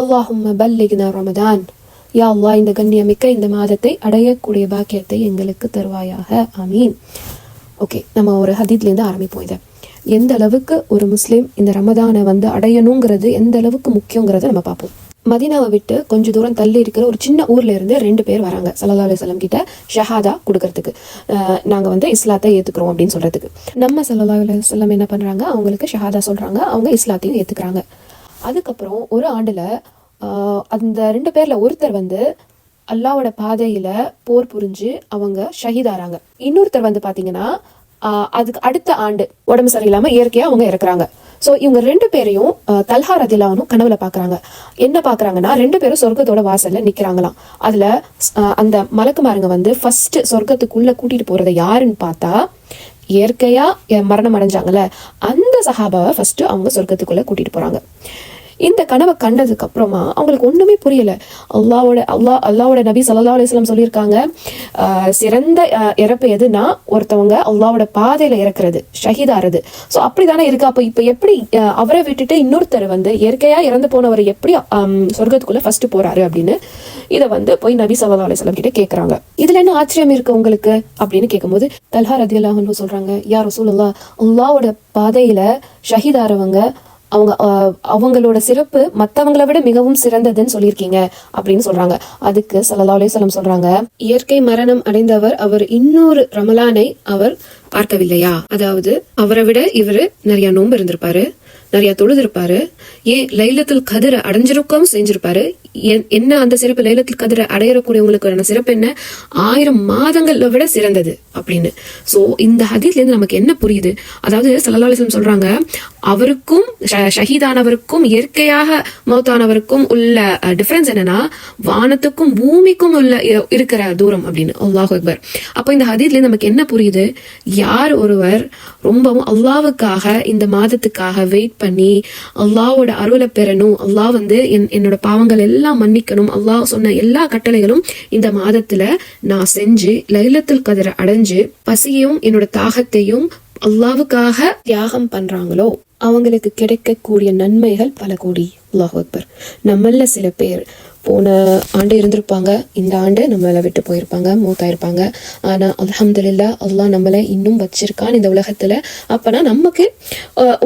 அல்லாஹும் பல்லிக்னா ரமதான். யா அல்லாஹ் இந்த கண்ணியமிக்க இந்த மாதத்தை அடையக்கூடிய பாக்கியத்தை எங்களுக்கு தருவாயாக. ஆமீன். ஓகே நம்ம ஒரு ஹதீத்லேருந்து ஆரம்பிப்போம் இதை. எந்த அளவுக்கு ஒரு முஸ்லீம் இந்த ரமதானை வந்து அடையணுங்கிறது எந்த அளவுக்கு முக்கியங்கிறத நம்ம பார்ப்போம். மதீனாவை விட்டு கொஞ்சம் தூரம் தள்ளி இருக்கிற ஒரு சின்ன ஊர்ல இருந்து ரெண்டு பேர் வராங்க சல்லா அலுவலம் கிட்ட ஷஹாதா கொடுக்கறதுக்கு. நாங்கள் வந்து இஸ்லாத்தை ஏத்துக்கிறோம் அப்படின்னு சொல்றதுக்கு. நம்ம சல்லா அலுவலம் என்ன பண்றாங்க? அவங்களுக்கு ஷஹாதா சொல்றாங்க அவங்க இஸ்லாத்தையும் ஏத்துக்கிறாங்க. அதுக்கப்புறம் ஒரு ஆண்டில் அந்த ரெண்டு பேரில் ஒருத்தர் வந்து அல்லாவோட பாதையில் போர் புரிஞ்சு அவங்க ஷஹீதாராங்க இன்னொருத்தர் வந்து பார்த்தீங்கன்னா அதுக்கு அடுத்த ஆண்டு உடம்பு சரியில்லாமல் இயற்கையாக அவங்க இறக்குறாங்க. ஸோ இவங்க ரெண்டு பேரையும் தல்ஹா ரதிலாவனும் கனவுல பார்க்குறாங்க என்ன பார்க்குறாங்கன்னா ரெண்டு பேரும் சொர்க்கத்தோட வாசலில் நிற்கிறாங்களாம் அதில் அந்த மலக்குமாருங்க வந்து ஃபர்ஸ்ட் சொர்க்கத்துக்குள்ளே கூட்டிகிட்டு போகிறத யாருன்னு பார்த்தா இயற்கையாக எ- மரணம் அடைஞ்சாங்கல்ல. அந்த சஹாபாவை ஃபஸ்ட்டு அவங்க சொர்க்கத்துக்குள்ளே கூட்டிகிட்டு போகிறாங்க இந்த கனவை கண்டதுக்கு அப்புறமா அவங்களுக்கு ஒண்ணுமே புரியல. அல்லாவோட அல்லா அல்லாவோட நபி சல்லா அலிஸ்லாம் சொல்லியிருக்காங்க ஆஹ் சிறந்த இறப்பு எதுனா ஒருத்தவங்க அல்லாவோட பாதையில இறக்குறது ஷஹீதாறது. ஸோ அப்படிதானே இருக்கு. அப்போ இப்போ எப்படி அவரை விட்டுட்டு இன்னொருத்தர் வந்து இயற்கையா இறந்து போனவர் எப்படி ஆம், சொர்க்கத்துக்குள்ள ஃபர்ஸ்ட் போறாரு அப்படின்னு இதை வந்து போய் நபி சல்லா அலிஸ்லாம் கிட்ட கேட்குறாங்க இதுல என்ன ஆச்சரியம் இருக்கு உங்களுக்கு? அப்படின்னு கேட்கும்போது தல்ஹா ரதியல்லாஹு அன்ஹு சொல்றாங்க யா ரசூலுல்லாஹ் அல்லாவோட பாதையில ஷஹீதாரவங்க அவங்க அவங்களோட சிறப்பு மற்றவங்களை விட மிகவும் சிறந்ததுன்னு சொல்லியிருக்கீங்க அப்படின்னு சொல்றாங்க. அதுக்கு சல்லல்லாஹு சொல்றாங்க இயற்கை மரணம் அடைந்தவர் அவர் இன்னொரு ரமலானை அவர் பார்க்கவில்லையா? அதாவது அவரை விட இவரு நிறைய நோன்பு இருந்திருப்பாரு நிறைய தொழுதிருப்பாரு ஏன் லைலத்தில் கதிரை அடைஞ்சிருக்கவும் செஞ்சிருப்பாரு என்ன அந்த சிறப்பு லைலத்துல் கதிரை அடையறக்கூடியவங்களுக்கான சிறப்பு என்ன? ஆயிரம் மாதங்களை விட சிறந்தது அப்படின்னு. சோ இந்த ஹதீஸ்ல இருந்து நமக்கு என்ன புரியுது? அதாவது சல்லல்லாஹு சொல்றாங்க அவருக்கும் ஷ- ஷஹீதானவருக்கும் இயற்கையாக மௌத்தானவருக்கும் உள்ள டிஃபரன்ஸ் என்னன்னா வானத்துக்கும் பூமிக்கும் உள்ள இருக்கிற தூரம் அப்படின்னு. அல்லாஹ் அக்பர். அப்போ இந்த ஹதீஸ்ல இருந்து நமக்கு என்ன புரியுது? யார் ஒருவர் ரொம்பவும் அல்லாவுக்காக இந்த மாதத்துக்காக வெயிட் பண்ணி அல்லாவோட அருளை பெறணும். அல்லாஹ் வந்து என்- என்னோட பாவங்கள் எல்லாம் மன்னிக்கணும். அல்லாஹ் சொன்ன எல்லா கட்டளைகளும் இந்த மாதத்துல நான் செஞ்சு லைலத்தில் கதிர அடைஞ்சு பசியையும் என்னோட தாகத்தையும் அல்லாவுக்காக தியாகம் பண்றாங்களோ அவங்களுக்கு கிடைக்கக்கூடிய நன்மைகள் பல கோடி. அல்லாஹ் அக்பர். நம்மள சில பேர் போன ஆண்டு இருந்திருப்பாங்க. இந்த ஆண்டு நம்மளை விட்டு போயிருப்பாங்க மூத்தாயிருப்பாங்க. ஆனால் அலமதுல்லா அல்லாஹ் நம்மளை இன்னும் வச்சிருக்கான் இந்த உலகத்தில். அப்போனா நமக்கு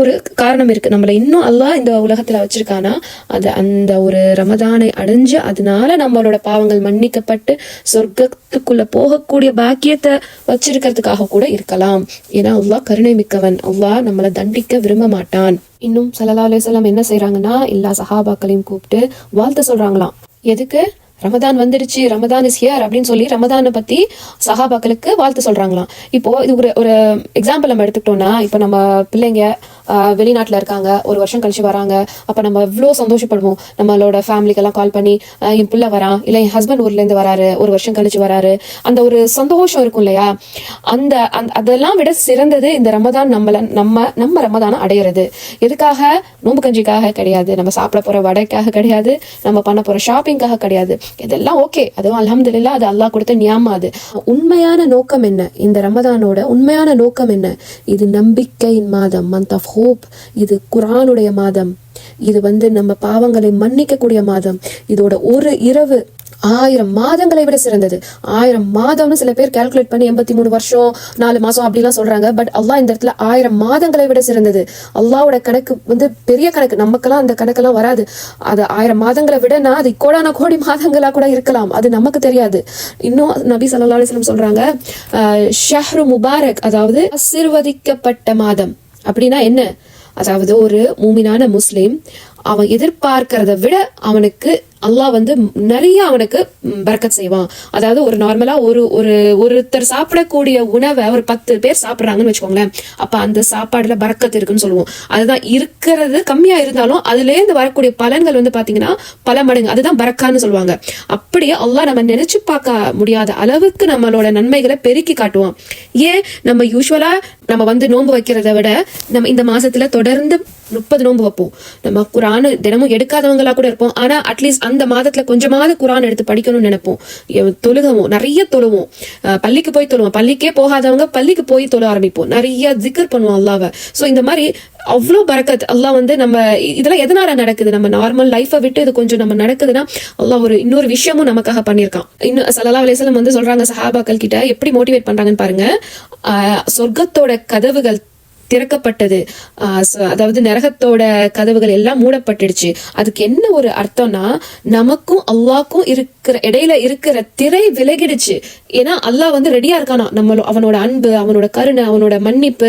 ஒரு காரணம் இருக்குது நம்மளை இன்னும் அல்லாஹ் இந்த உலகத்தில் வச்சிருக்கானா? அது அந்த ஒரு ரமதானை அடைஞ்சு அதனால நம்மளோட பாவங்கள் மன்னிக்கப்பட்டு சொர்க்கத்துக்குள்ளே போகக்கூடிய பாக்கியத்தை வச்சிருக்கிறதுக்காக கூட இருக்கலாம். ஏன்னா அல்லாஹ் கருணை மிக்கவன். அல்லாஹ் நம்மளை தண்டிக்க விரும்ப மாட்டான். இன்னும் சல்லல்லாஹு அலைஹி என்ன செய்கிறாங்கன்னா எல்லா சஹாபாக்களையும் கூப்பிட்டு வாழ்த்து சொல்கிறாங்களாம் எதுக்கு? ரமதான் வந்துடுச்சு ரமதான் இஸ் ஹியர் அப்படின்னு சொல்லி ரமதானை பத்தி சஹாபாக்களுக்கு வாழ்த்து சொல்றாங்களாம். இப்போ இது ஒரு ஒரு எக்ஸாம்பிள் நம்ம எடுத்துக்கிட்டோம்னா இப்போ நம்ம பிள்ளைங்க வெளிநாட்டில் இருக்காங்க ஒரு வருஷம் கழிச்சு வராங்க. அப்போ நம்ம எவ்வளோ சந்தோஷப்படுவோம். நம்மளோட ஃபேமிலிக்கெல்லாம் கால் பண்ணி என் பிள்ளை வரான் இல்லை என் ஹஸ்பண்ட் ஊர்லேருந்து வராரு ஒரு வருஷம் கழிச்சு வராரு. அந்த ஒரு சந்தோஷம் இருக்கும் இல்லையா? அந்த அந் அதெல்லாம் விட சிறந்தது இந்த ரமதான் நம்மளை நம்ம நம்ம ரமதானம் அடையிறது. எதுக்காக? நோம்பு கஞ்சிக்காக கிடையாது. நம்ம சாப்பிட போகிற வடைக்காக கிடையாது. நம்ம பண்ண போகிற ஷாப்பிங்காக கிடையாது. இதெல்லாம் ஓகே அதுவும் அல்ஹம்துலில்லாஹ் அது அல்லாஹ் கொடுத்த நியாமா அது. உண்மையான நோக்கம் என்ன? இந்த ரமதானோட உண்மையான நோக்கம் என்ன? இது நம்பிக்கையின் மாதம். மந்த் ஆஃப் ஹோப் இது குரானுடைய மாதம். இது வந்து நம்ம பாவங்களை மன்னிக்கக்கூடிய மாதம். இதோட ஒரு இரவு ஆயிரம் மாதங்களை விட சிறந்தது. ஆயிரம் மாதம்னு சில பேர் கால்குலேட் பண்ணி எண்பத்தி மூணு வருஷம் நாலு மாசம் அப்படிலாம் சொல்றாங்க. பட் அல்லாஹ் இந்த இடத்துல ஆயிரம் மாதங்களை விட சிறந்தது. அல்லாவோட கணக்கு வந்து பெரிய கணக்கு. நமக்கெல்லாம் அந்த கணக்கெல்லாம் வராது. அது ஆயிரம் மாதங்களை விடனா அது கோடான கோடி மாதங்களா கூட இருக்கலாம். அது நமக்கு தெரியாது. இன்னும் நபி சல்லா அலைஹி சொல்றாங்க அஹ், ஷஹ்ரு முபாரக் அதாவது ஆசீர்வதிக்கப்பட்ட மாதம். அப்படின்னா என்ன? அதாவது ஒரு மூமினான முஸ்லீம் அவன் எதிர்பார்க்கிறத விட அவனுக்கு அல்லாஹ் வந்து நிறைய அவனுக்கு பறக்கத் செய்வான். அதாவது ஒரு நார்மலா ஒரு ஒரு ஒருத்தர் சாப்பிடக்கூடிய உணவை ஒரு பத்து பேர் சாப்பிட்றாங்கன்னு வச்சுக்கோங்களேன். அப்ப அந்த சாப்பாடுல பறக்கத்து இருக்குன்னு சொல்லுவோம். அதுதான் இருக்கிறது கம்மியா இருந்தாலும் அதுல இருந்து வரக்கூடிய பலன்கள் வந்து பாத்தீங்கன்னா பல மடங்கு. அதுதான் பறக்கான்னு சொல்லுவாங்க. அப்படியே அல்லாஹ் நம்ம நினைச்சு பார்க்க முடியாத அளவுக்கு நம்மளோட நன்மைகளை பெருக்கி காட்டுவான். ஏன்? நம்ம யூஸ்வலா நம்ம வந்து நோன்பு வைக்கிறத விட நம்ம இந்த மாசத்துல தொடர்ந்து முப்பது நோன்பு வைப்போம். நம்ம குரான் தினமும் எடுக்காதவங்களா கூட இருப்போம். ஆனா அட்லீஸ்ட் அந்த மாதத்துல கொஞ்சமாவது குரான் எடுத்து படிக்கணும்னு நினைப்போம். தொழுகவும் நிறைய தொழுவோம். பள்ளிக்கு போய் தொழுவோம். பள்ளிக்கே போகாதவங்க பள்ளிக்கு போய் தொழ ஆரம்பிப்போம். நிறைய ஜிக்கர் பண்ணுவோம் அல்லாவை. ஸோ இந்த மாதிரி அவ்வளோ பரக்கத் அல்லாஹ் வந்து நம்ம இதெல்லாம் எதனால நடக்குது? நம்ம நார்மல் லைஃப்பை விட்டு இது கொஞ்சம் நம்ம நடக்குதுன்னா அல்லாஹ் ஒரு இன்னொரு விஷயமும் நமக்காக பண்ணியிருக்கான். இன்னும் சல்லா அலிஸ்லம் வந்து சொல்றாங்க சஹாபாக்கள் கிட்ட எப்படி மோட்டிவேட் பண்றாங்கன்னு பாருங்க. சொர்க்கத்தோட கதவுகள் திறக்கப்பட்டது. ஆஹ் அதாவது நரகத்தோட கதவுகள் எல்லாம் மூடப்பட்டுடுச்சு. அதுக்கு என்ன ஒரு அர்த்தம்னா நமக்கும் அல்லாக்கும் இருக்கிற இடையில இருக்கிற திரை விலகிடுச்சு. ஏன்னா அல்லாஹ் வந்து ரெடியா இருக்கானா? நம்மளோ அவனோட அன்பு அவனோட கருணை அவனோட மன்னிப்பு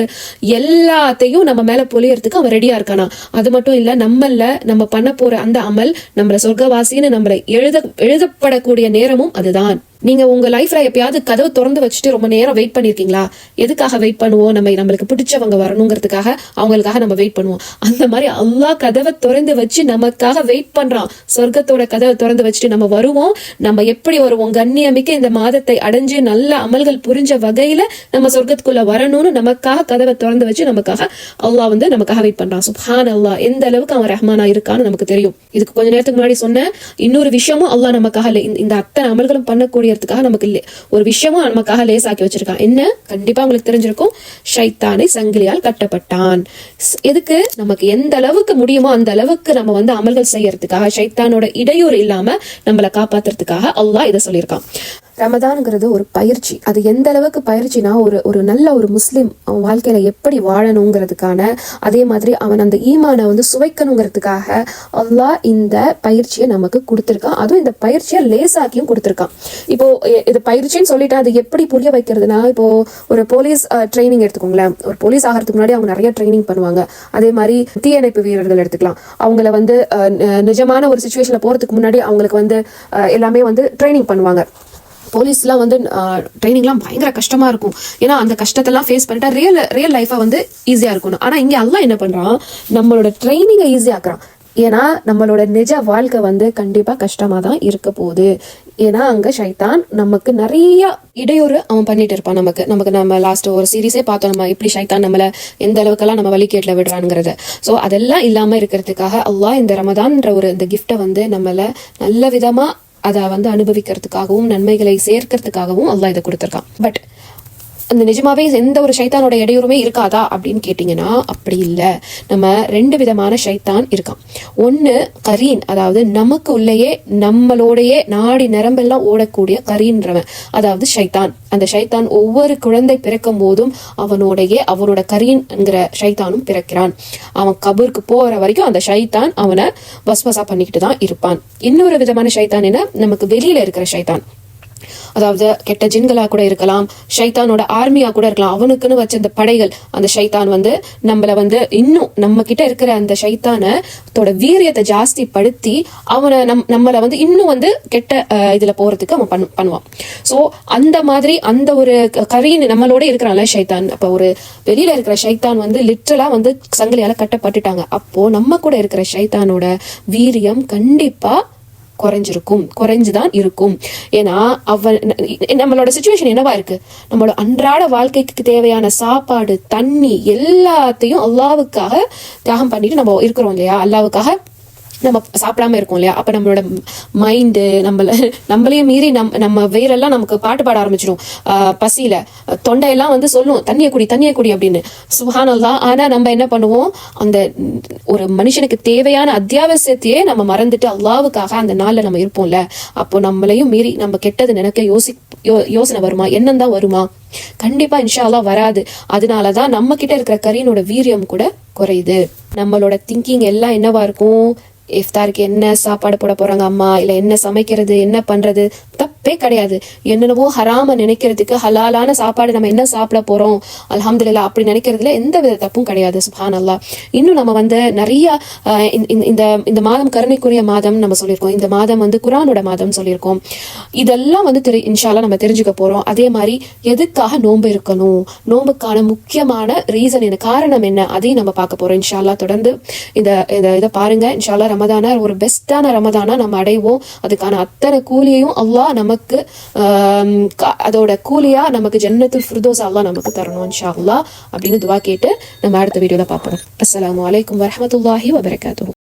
எல்லாத்தையும் நம்ம மேல பொழியறதுக்கு அவன் ரெடியா இருக்கானா? அது மட்டும் இல்ல நம்மள நம்ம பண்ண போற அந்த அமல் நம்மள சொர்க்கவாசின்னு நம்மளை எழுத எழுதப்படக்கூடிய நேரமும் அதுதான். நீங்க உங்க லைஃப்ல எப்பயாவது கதவு திறந்து வச்சுட்டு ரொம்ப நேரம் வெயிட் பண்ணிருக்கீங்களா? எதுக்காக வெயிட் பண்ணுவோம்? நம்ம நம்மளுக்கு பிடிச்சவங்க வரணுங்கிறதுக்காக அவங்களுக்காக நம்ம வெயிட் பண்ணுவோம். அந்த மாதிரி அல்லா கதவை திறந்து வச்சு நமக்காக வெயிட் பண்றான். சொர்க்கத்தோட கதவை திறந்து வச்சுட்டு நம்ம வருவோம். நம்ம எப்படி வருவோம்? கண்ணியமிக்க இந்த மாதத்தை அடைஞ்சு நல்ல அமல்கள் புரிஞ்ச வகையில நம்ம சொர்க்கத்துக்குள்ள வரணும்னு நமக்காக கதவை திறந்து வச்சு நமக்காக அல்லாஹ் வந்து நமக்காக வெயிட் பண்றான். சுஹான் அல்லாஹ் எந்த அளவுக்கு அவன் ரஹ்மானா இருக்கான்னு நமக்கு தெரியும். இதுக்கு கொஞ்ச நேரத்துக்கு முன்னாடி சொன்ன இன்னொரு விஷயமும் அல்லாஹ் நமக்காக இல்லை. இந்த- இந்த அத்தனை அமல்களும் பண்ணக்கூடிய செய்யறதுக்காக நமக்கு ஒரு விஷயமும் நமக்காக லேசாக்கி வச்சிருக்கான். என்ன? கண்டிப்பா உங்களுக்கு தெரிஞ்சிருக்கும். ஷைத்தானை சங்கிலியால் கட்டப்பட்டான். எதுக்கு? நமக்கு எந்த அளவுக்கு முடியுமோ அந்த அளவுக்கு நம்ம வந்து அமல்கள் செய்யறதுக்காக ஷைத்தானோட இடையூறு இல்லாம நம்மளை காப்பாத்துறதுக்காக அல்லாஹ் இதை சொல்லியிருக்கான். ரமதான்ங்கிறது ஒரு பயிற்சி. அது எந்த அளவுக்கு பயிற்சினா ஒரு ஒரு நல்ல ஒரு முஸ்லீம் அவன் வாழ்க்கையில எப்படி வாழணுங்கிறதுக்கான அதே மாதிரி அவன் அந்த ஈமானை வந்து சுவைக்கணுங்கிறதுக்காக அல்லாஹ் இந்த பயிற்சியை நமக்கு கொடுத்துருக்கான். அதுவும் இந்த பயிற்சியை லேசாக்கியும் கொடுத்துருக்கான். இப்போ இது பயிற்சின்னு சொல்லிட்டு அது எப்படி புரிய வைக்கிறதுனா இப்போ ஒரு போலீஸ் ட்ரைனிங் எடுத்துக்கோங்களேன். ஒரு போலீஸ் ஆகிறதுக்கு முன்னாடி அவங்க நிறைய ட்ரைனிங் பண்ணுவாங்க. அதே மாதிரி தீயணைப்பு வீரர்கள் எடுத்துக்கலாம். அவங்கள வந்து நிஜமான ஒரு சுச்சுவேஷன்ல போறதுக்கு முன்னாடி அவங்களுக்கு வந்து எல்லாமே வந்து ட்ரைனிங் பண்ணுவாங்க. போலீஸ்லாம் வந்து ட்ரைனிங்லாம் பயங்கர கஷ்டமா இருக்கும். ஏன்னா அந்த கஷ்டத்தெல்லாம் ஃபேஸ் பண்ணிட்டா ரியல் ரியல் லைஃபை வந்து ஈஸியா இருக்கணும். ஆனா இங்க எல்லாம் என்ன பண்றான்? நம்மளோட ட்ரைனிங்கை ஈஸியாக்குறான் ஏன்னா நம்மளோட நிஜ வாழ்க்கை வந்து கண்டிப்பா கஷ்டமா தான் இருக்க போகுது. ஏன்னா அங்க ஷைத்தான் நமக்கு நிறைய இடையூறு அவன் பண்ணிட்டு இருப்பான் நமக்கு. நமக்கு நம்ம லாஸ்ட் ஒரு சீரீஸே பார்த்தோம். நம்ம எப்படி ஷைத்தான் நம்மள எந்த அளவுக்கெல்லாம் நம்ம வழிகேட்டில் விடுறானுங்கிறத. ஸோ அதெல்லாம் இல்லாம இருக்கிறதுக்காக அல்லாஹ் இந்த ரமதான்ற ஒரு இந்த கிஃப்டை வந்து நம்மள நல்ல விதமா அதை வந்து அனுபவிக்கிறதுக்காகவும் நன்மைகளை சேர்க்கறதுக்காகவும் அல்லாஹ் இதை கொடுத்துருக்கான். பட் அந்த நிஜமாவே எந்த ஒரு சைத்தானோட இடையூறுமே இருக்காதா அப்படின்னு கேட்டிங்கன்னா அப்படி இல்லை. நம்ம ரெண்டு விதமான சைத்தான் இருக்கான். ஒன்று கரீன். அதாவது நமக்கு உள்ளேயே நம்மளோடையே நாடி நரம்பெல்லாம் ஓடக்கூடிய கரீன்றவன். அதாவது ஷைத்தான். அந்த ஷைத்தான் ஒவ்வொரு குழந்தை பிறக்கும் போதும் அவனோடையே அவனோட கரீன்ங்கிற ஷைத்தானும் பிறக்கிறான். அவன் கபருக்கு போற வரைக்கும் அந்த ஷைத்தான் அவனை வஸ்வசா பண்ணிக்கிட்டு தான் இருப்பான். இன்னொரு விதமான ஷைத்தான் என்ன? நமக்கு வெளியில இருக்கிற ஷைத்தான். அதாவது கெட்ட ஜின்களா கூட இருக்கலாம் ஷைத்தானோட ஆர்மியா கூட இருக்கலாம். அவனுக்குன்னு வச்ச அந்த படைகள் அந்த ஷைத்தான் வந்து நம்மள வந்து இன்னும் நம்ம கிட்ட இருக்கிற அந்த ஷைத்தானோட வீரியத்தை ஜாஸ்தி படுத்தி அவனை நம் நம்மளை வந்து இன்னும் வந்து கெட்ட இதுல போறதுக்கு அவன் பண்ணு பண்ணுவான். சோ அந்த மாதிரி அந்த ஒரு க- கரீன் நம்மளோட இருக்கிறான்ல ஷைத்தான். அப்போ ஒரு வெளியில இருக்கிற ஷைத்தான் வந்து லிட்டரலா வந்து சங்கிலியால கட்டப்பட்டுட்டாங்க. அப்போ நம்ம கூட இருக்கிற ஷைத்தானோட வீரியம் கண்டிப்பா குறைஞ்சிருக்கும் குறைஞ்சுதான் இருக்கும். ஏன்னா அவன் நம்மளோட சுச்சுவேஷன் என்னவா இருக்கு? நம்மளோட அன்றாட வாழ்க்கைக்கு தேவையான சாப்பாடு தண்ணி எல்லாத்தையும் அல்லாவுக்காக தியாகம் பண்ணிட்டு நம்ம இருக்கிறோம் இல்லையா? அல்லாவுக்காக நம்ம சாப்பிடாம இருக்கோம் இல்லையா? அப்ப நம்மளோட மைண்டு நம்மள நம்மளையும் மீறி நம் நம்ம வேரெல்லாம் நமக்கு பாட்டு பாட ஆரம்பிச்சிடும். பசியில. தொண்டையெல்லாம் வந்து சொல்லும் தண்ணியை குடி தண்ணியை குடி அப்படின்னு. சுஹானல்லாம் ஆனா நம்ம என்ன பண்ணுவோம்? அந்த ஒரு மனுஷனுக்கு தேவையான அத்தியாவசியத்தையே நம்ம மறந்துட்டு அல்லாவுக்காக அந்த நாள்ல நம்ம இருப்போம்ல. அப்போ நம்மளையும் மீறி நம்ம கெட்டது நினைக்க யோசி யோ- யோசனை வருமா? எண்ணம் தான் வருமா? கண்டிப்பா இன்ஷா வராது. அதனாலதான் நம்ம கிட்ட இருக்கிற கரீனோட வீரியம் கூட குறையுது. நம்மளோட திங்கிங் எல்லாம் என்னவா இருக்கும்? இஃப்தாருக்கு என்ன சாப்பாடு போட போகிறாங்க அம்மா? இல்லை என்ன சமைக்கிறது? என்ன பண்ணுறது தப்பே கிடையாது. என்னென்னவோ ஹராம நினைக்கிறதுக்கு ஹலாலான சாப்பாடு நம்ம என்ன சாப்பிட போறோம்? அல்ஹம்துலில்லாஹ் அப்படி நினைக்கிறதுல எந்த வித தப்பும் கிடையாது. சுபான் அல்லா இன்னும் நம்ம வந்து நிறைய இந்த- இந்த- மாதம் கருணைக்குரிய மாதம் நம்ம சொல்லியிருக்கோம். இந்த மாதம் வந்து குரானோட மாதம் சொல்லியிருக்கோம். இதெல்லாம் வந்து தெரி இன்ஷால்லா நம்ம தெரிஞ்சுக்க போறோம். அதே மாதிரி எதுக்காக நோன்பு இருக்கணும்? நோன்புக்கான முக்கியமான ரீசன் என்ன? காரணம் என்ன? அதையும் நம்ம பார்க்க போறோம் இன்ஷால்லா தொடர்ந்து இந்த இதை இதை பாருங்க. இன்ஷால்லா ரமதானா ஒரு பெஸ்டான ரமதானா நம்ம அடைவோம். அதுக்கான அத்தனை கூலியையும் அல்லாஹ் நமக்கு அதோட கூலியா நமக்கு ஜன்னத்துல் ஃபிர்தோஸ் அல்லா நமக்கு தரணும் இன்ஷா அப்படின்னு துவா கேட்டு நம்ம அடுத்த வீடியோல பார்ப்போம். அஸ்லாம் வலைக்கம் வரமத்துல்லாஹி வபரகாத்துஹு.